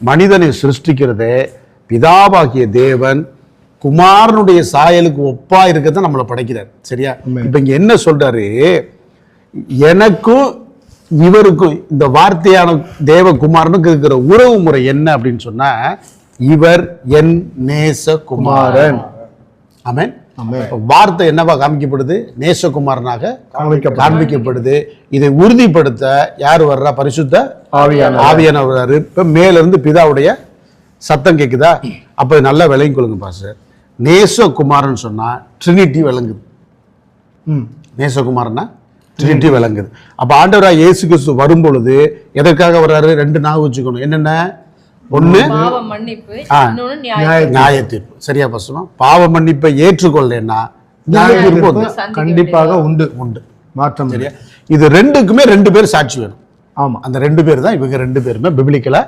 மனிதனை சிருஷ்டிக்கிறதே பிதாவாகிய தேவன் குமாரனுடைய சாயலுக்கு ஒப்பா இருக்கதான் நம்மளை படைக்கிறார். சரியா? இப்ப இங்க என்ன சொல்றாரு? எனக்கும் இவருக்கும் இந்த வார்த்தையான தேவகுமாரனுக்கு இருக்கிற உறவு முறை என்ன அப்படின்னு சொன்னா இவர் என் நேச குமாரன் ஆமென். வார்த்தை என்னவா காமிக்கப்படுது நேசகுமாரனாக. காண்பிக்கப்படுது. இதை உறுதிப்படுத்த யார் வர்றா? பரிசுத்த ஆவியானவர். ஆவியானவர் வர்றாரு இப்ப மேல இருந்து பிதாவுடைய சத்தம் கேக்குதா? அப்ப நல்லா விளங்கி கொள்ளுங்க பாஸ்டர். நேசகுமாரன் சொன்னா ட்ரினிட்டி விளங்குது. ம். நேசகுமாரனா ட்ரினிட்டி. விளங்குது. அப்ப ஆண்டவராக இயேசு கிறிஸ்து வரும் பொழுது எதற்காக வர்றாரு? ரெண்டு நாள் வச்சுக்கணும். என்னென்ன? இன்னொன்னு நியாய தீர்ப்பு சரியா பசமா பாவ மன்னிப்பை ஏற்றுக்கொள்ளேன்னா நியாய தீர்ப்பு கண்டிப்பாக உண்டு உண்டு. மாற்றம். சரியா? இது ரெண்டுக்குமே ரெண்டு பேர் சாட்சி வேணும். ஆமா. அந்த ரெண்டு பேர் தான் இவங்க ரெண்டு பேருமே பிபிலிக்கலா